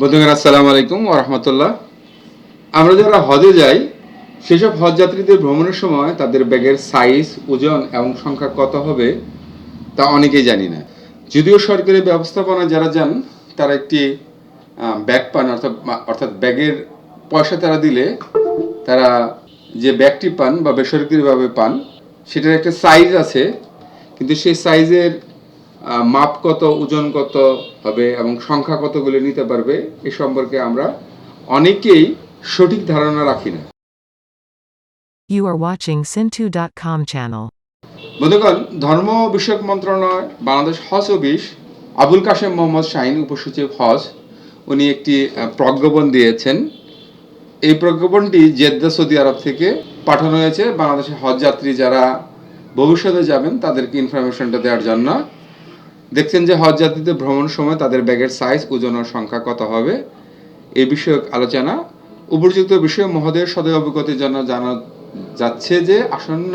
বন্ধুগণ, আসসালামু আলাইকুম ওরহমতুল্লাহ আমরা যারা হজে যাই, সেসব হজ যাত্রীদের ভ্রমণের সময় তাদের ব্যাগের সাইজ ওজন এবং সংখ্যা কত হবে তা অনেকেই জানি না। যদিও সরকারি ব্যবস্থাপনা যারা যান, তারা একটি ব্যাগ পান, অর্থাৎ অর্থাৎ ব্যাগের পয়সা তারা দিলে তারা যে ব্যাগটি পান বা বেসরকারিভাবে পান, সেটার একটা সাইজ আছে। কিন্তু সেই সাইজের মাপ কত ওজন কত হবে এবং সংখ্যা কতগুলো নিতে পারবে এ সম্পর্কে আমরা অনেকেই সঠিক ধারণা রাখি না। You are watching Sintu.com channel. বন্ধুগণ ধর্ম বিষয়ক মন্ত্রণালয় বাংলাদেশ হজ অফিস আবুল কাশেম মোহাম্মদ শাহিন উপসচিব হজ উনি একটি প্রজ্ঞাপন দিয়েছেন। এই প্রজ্ঞাপনটি জেদ্দা সৌদি আরব থেকে পাঠানো হয়েছে। বাংলাদেশের হজ যাত্রী যারা ভবিষ্যতে যাবেন তাদেরকে ইনফরমেশনটা দেওয়ার জন্য। দেখছেন যে হজ যাত্রীদের ভ্রমণ সময় তাদের ব্যাগের সাইজ ওজন সংখ্যা কত হবে? এই বিষয়ক আলোচনা। উপযুক্ত বিষয়ে মহোদয়ের সদয় অবগতির জন্য জানা যাচ্ছে যে আসন্ন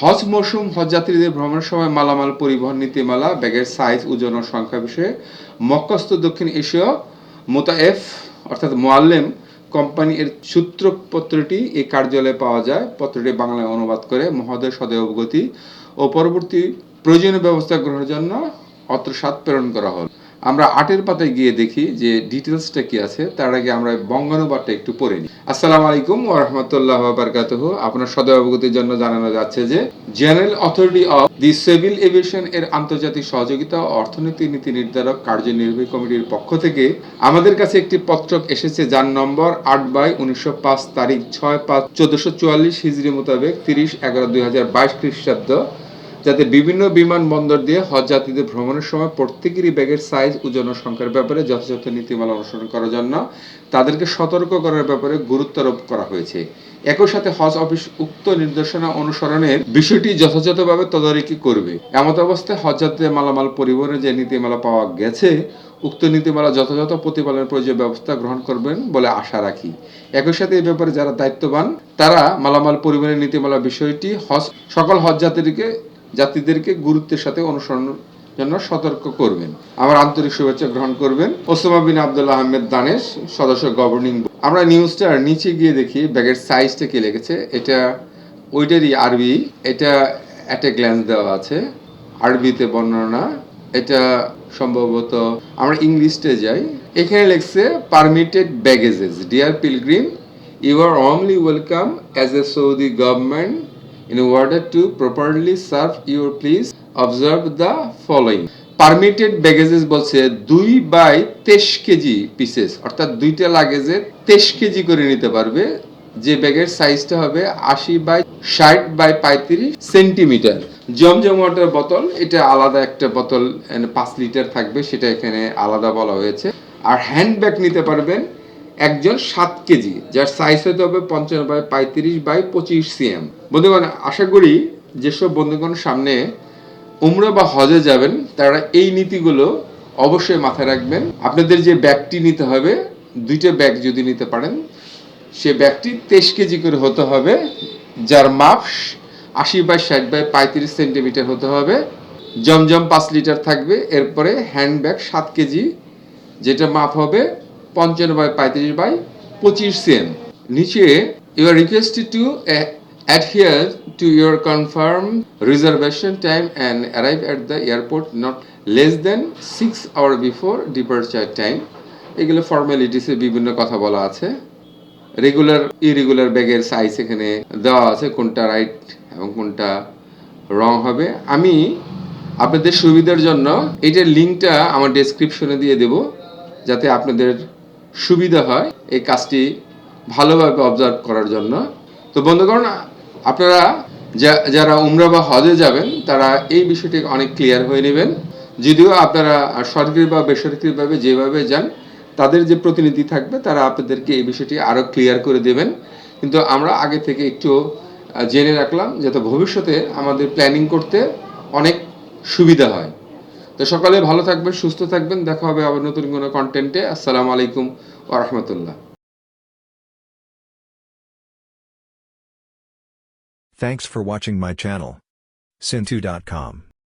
হজ মৌসুম হজ যাত্রীদের ভ্রমণের সময় মালামাল, পরিবহন, নীতিমালা, ব্যাগের সাইজ ওজন সংখ্যা বিষয়ে মক্কস্থ দক্ষিণ এশীয় মোতায়েফ, অর্থাৎ মোয়াল্লেম কোম্পানি এর সূত্রপত্রটি এই কার্যালয়ে পাওয়া যায়। পত্রটি বাংলায় অনুবাদ করে মহোদয় সদয় অবগতি ও পরবর্তী প্রয়োজনীয় ব্যবস্থা গ্রহণের জন্য অত্র সাত প্রেরণ করা হল। আমরা আটের পাতায় গিয়ে দেখি যে ডিটেলসটা কি আছে, তার আগে আমরা বঙ্গানুবাদটা একটু পড়ে নিই। আসসালামু আলাইকুম ওয়া রাহমাতুল্লাহি ওয়া আপনার সদয় অবগতির জন্য জানানো যাচ্ছে যে general authority of the civil aviation এর আন্তর্জাতিক সহযোগিতা অর্থনীতি নীতি নির্ধারক কার্যনির্বাহী কমিটির পক্ষ থেকে আমাদের কাছে একটি পত্রক এসেছে যার নম্বর আট বাই উনিশশো পাঁচ তারিখ ছয় পাঁচ চোদ্দশো চুয়াল্লিশ হিজড়ি মোতাবেক তিরিশ এগারো দুই হাজার বাইশ খ্রিস্টাব্দ। যাতে বিভিন্ন বিমানবন্দর দিয়ে হজ যাত্রীদের ভ্রমণের সময় প্রত্যেকেরই ব্যাগের সাইজ ওজন ও সংখ্যার ব্যাপারে যথাযথ নীতিমালা অনুসরণ করার জন্য তাদেরকে সতর্ক করার ব্যাপারে গুরুত্ব আরোপ করা হয়েছে। একই সাথে হজ অফিস উক্ত নির্দেশনা অনুসরণের বিষয়টি যথাযথভাবে তদারকি করবে। এমত অবস্থায় হজ যাত্রীদের মালামাল পরিবহনের যে নীতিমালা পাওয়া গেছে, উক্ত নীতিমালা যথাযথ প্রতিপালনের প্রয়োজনীয় ব্যবস্থা গ্রহণ করবেন বলে আশা রাখি। একই সাথে এই ব্যাপারে যারা দায়িত্ববান, তারা মালামাল পরিবহনের নীতিমালা বিষয়টি হজ, সকল হজ যাত্রীকে যাত্রীদেরকে গুরুত্বের সাথে অনুসরণের জন্য সতর্ক করবেন। আমার আন্তরিক শুভেচ্ছা গ্রহণ করবেন। ওসমা বিন আব্দুল্লাহ আহমেদ দানেশ, সদস্য গভর্নিং আমরা নিউজটার নিচে গিয়ে দেখি, ব্যাগের সাইজটা কি লিখেছে এটা, ওইটারই আরবি। এটা অ্যাট এ গ্ল্যান্স দেওয়া আছে। আরবিতে বর্ণনা। এটা সম্ভবত, আমরা ইংলিশে যাই। এখানে লেখছে permitted baggages dear pilgrim you are only welcome as a Saudi government in order to properly serve your please observe the following. Permitted baggages বলছে দুই বাই তেইশ কেজি পিসেস অর্থাৎ দুইটা লাগেজে তেইশ কেজি করে নিতে পারবে। যে ব্যাগের সাইজটা হবে আশি বাই ষাট বাই পঁয়ত্রিশ সেন্টিমিটার। জমজম ওয়াটার বোতল এটা আলাদা একটা বোতল পাঁচ লিটার থাকবে, সেটা এখানে আলাদা বলা হয়েছে। আর হ্যান্ড ব্যাগ নিতে পারবেন একজন সাত কেজি, যার সাইজ হতে হবে পঞ্চান্ন বাই পঁয়ত্রিশ বাই পঁচিশ সিএম বন্ধুগণ, আশা করি যেসব বন্ধুগণ সামনে উমরা বা হজে যাবেন, তারা এই নীতিগুলো অবশ্যই মাথায় রাখবেন। আপনাদের যে ব্যাগটি নিতে হবে, দুইটা ব্যাগ যদি নিতে পারেন, সে ব্যাগটি তেইশ কেজি করে হতে হবে, যার মাপ আশি বাই ষাট বাই পঁয়ত্রিশ সেন্টিমিটার হতে হবে। জমজম পাঁচ লিটার থাকবে, এরপরে হ্যান্ড ব্যাগ সাত কেজি, যেটা মাপ হবে পঞ্চান্ন বাই পঁয়ত্রিশ বাই পঁচিশ সেম। নিচে you are requested to adhere to your confirm reservation time and arrive at the airport not less than six hour before departure time এগুলো ফর্মালিটিসে বিভিন্ন কথা বলা আছে। রেগুলার ইরেগুলার ব্যাগের সাইজ এখানে দেওয়া আছে কোনটা রাইট এবং কোনটা রং হবে। আমি আপনাদের সুবিধার জন্য এটার লিঙ্কটা আমার ডেসক্রিপশনে দিয়ে দেব, যাতে আপনাদের সুবিধা হয় এই কাজটি ভালোভাবে অবজার্ভ করার জন্য। তো বন্ধুগণ, আপনারা যারা উমরা বা হজে যাবেন, তারা এই বিষয়টি অনেক ক্লিয়ার হয়ে নেবেন। যদিও আপনারা সরকারি বা বেসরকারিভাবে যেভাবে যান, তাদের যে প্রতিনিধি থাকবে, তারা আপনাদেরকে এই বিষয়টি আরও ক্লিয়ার করে দেবেন। কিন্তু আমরা আগে থেকে একটু জেনে রাখলাম যাতে ভবিষ্যতে আমাদের প্ল্যানিং করতে অনেক সুবিধা হয়। তো সকালে ভালো থাকবেন, সুস্থ থাকবেন। দেখা হবে আবার নতুন কোনো কন্টেন্টে আসসালামু আলাইকুম ওয়া রাহমাতুল্লাহ। Thanks for watching my channel. Sintu.com